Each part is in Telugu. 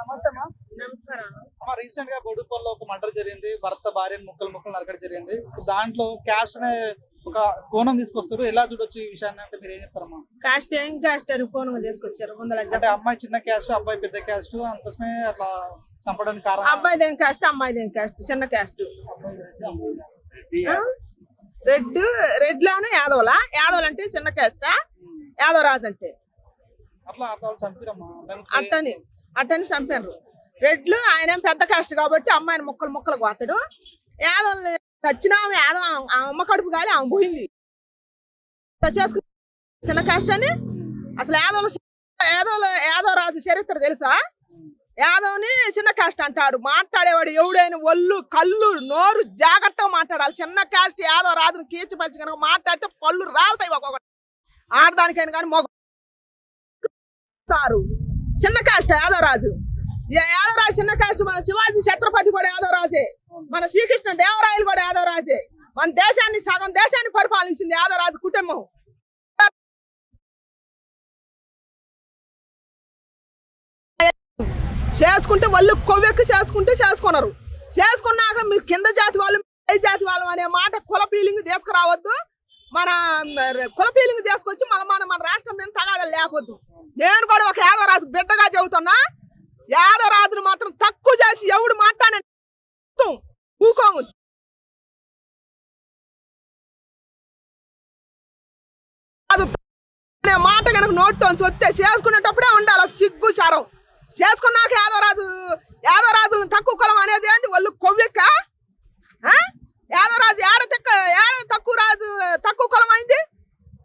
నమస్తే అమ్మా నమస్కారం. అమ్మా రీసెంట్గా బొడుపల్లో ఒక మర్డర్ జరిగింది. భర్త భార్యను ముక్కలు ముక్కలు నరకడం జరిగింది. దాంట్లో క్యాష్ అనే ఒక కోణం తీసుకొస్తారు. ఎలా చూడొచ్చు ఈ విషయాన్ని? అంటే మీరు ఏం చెప్తారమ్మా? కాస్ట్ ఏం కాస్ట్ అని ఫోన్ తీసుకొచ్చారు? వందల అంటే అమ్మాయి చిన్న క్యాస్ట్ అబ్బాయి పెద్ద క్యాస్ట్ అందుకోసమే అట్లా చంపడానికి కారణం? అబ్బాయిది ఏం కాస్ట్ అమ్మాయిది ఏం కాస్ట్ చిన్న కాస్ట్ రెడ్ రెడ్లోనే యాదవలా? యాదవులు అంటే చిన్న కాస్ట్ యాదవ రాజు అంటే? అట్లా అట్లా చంపిరమ్మా. అట్టని అట్టని చంపారు. రెడ్లు ఆయన ఏం పెద్ద కాస్ట్ కాబట్టి అమ్మాయిని ముక్కలు ముక్కలు కోతాడు యాదవులు చచ్చిన ఆమె యాదవ అమ్మ కడుపు కాలి ఆమె పోయింది. చేసుకుని చిన్న కాస్ట్ అని? అసలు యాదవులు యాదవులు యాదవ రాజు చరిత్ర తెలుసా? యాదవ్ని చిన్న కాస్ట్ అంటాడు. మాట్లాడేవాడు ఎవడైనా ఒళ్ళు కళ్ళు నోరు జాగ్రత్తగా మాట్లాడాలి. చిన్న కాస్ట్ యాదవ రాజుని కీచిపరిచి కనుక మాట్లాడితే పళ్ళు రాలుతాయి ఒక్కొక్కటి. ఆడదానికైనా కానీ మొగ చిన్న కాస్ట్ యాదవరాజు. యా- యాదవరాజు చిన్న కాస్ట్ మన శివాజీ ఛత్రపతి కూడా యాదవరాజే. మన శ్రీకృష్ణ దేవరాయలు కూడా యాదవరాజే. మన దేశాన్ని సగం దేశాన్ని పరిపాలించింది యాదవరాజు కుటుంబం. చేసుకుంటే వాళ్ళు కొవ్వెక్కి చేసుకుంటే చేసుకున్నారు చేసుకున్నాక మీరు కింద జాతి వాళ్ళు పై జాతి వాళ్ళం అనే మాట కుల ఫీలింగ్ తీసుకురావద్దు. మన కుల ఫీలింగ్ తీసుకొచ్చి మన మన మన రాష్ట్రం మీద తగాదా లేకపోద్దు నేను కూడా ఒక యాదవరాజు బిడ్డగా చెబుతున్నా. యాదవరాజును మాత్రం తక్కువ చేసి ఎవడు మాట్లాడే ఊకోము. మాట కనుక నోట్లోంచి వస్తే చేసుకునేటప్పుడే ఉండాలి సిగ్గు సారం. చేసుకున్నాక యాదవరాజు యాదవరాజులను తక్కువ కులం అనేది ఏంటి వాళ్ళు కొవ్వెక్క ఆ? యాదవరాజు ఏడ తక్క ఏడ తక్కువ రాజు తక్కువ కులం అయింది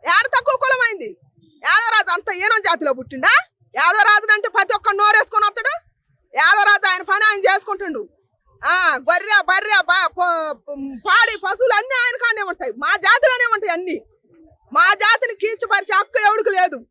ఏడ తక్కువ కులం అయింది యాదవరాజు అంత ఈనం జాతిలో పుట్టిండా? యాదవరాజు అంటే ప్రతి ఒక్క నోరేసుకొని వస్తాడు. యాదవరాజు ఆయన పని ఆయన చేసుకుంటుండు. ఆ గొర్రె బర్రె బా- పాడి పశువులు అన్ని ఆయన కానే ఉంటాయి. మా జాతిలోనే ఉంటాయి అన్ని. మా జాతిని కీర్చిపరిచే హక్కు ఎవడికి లేదు.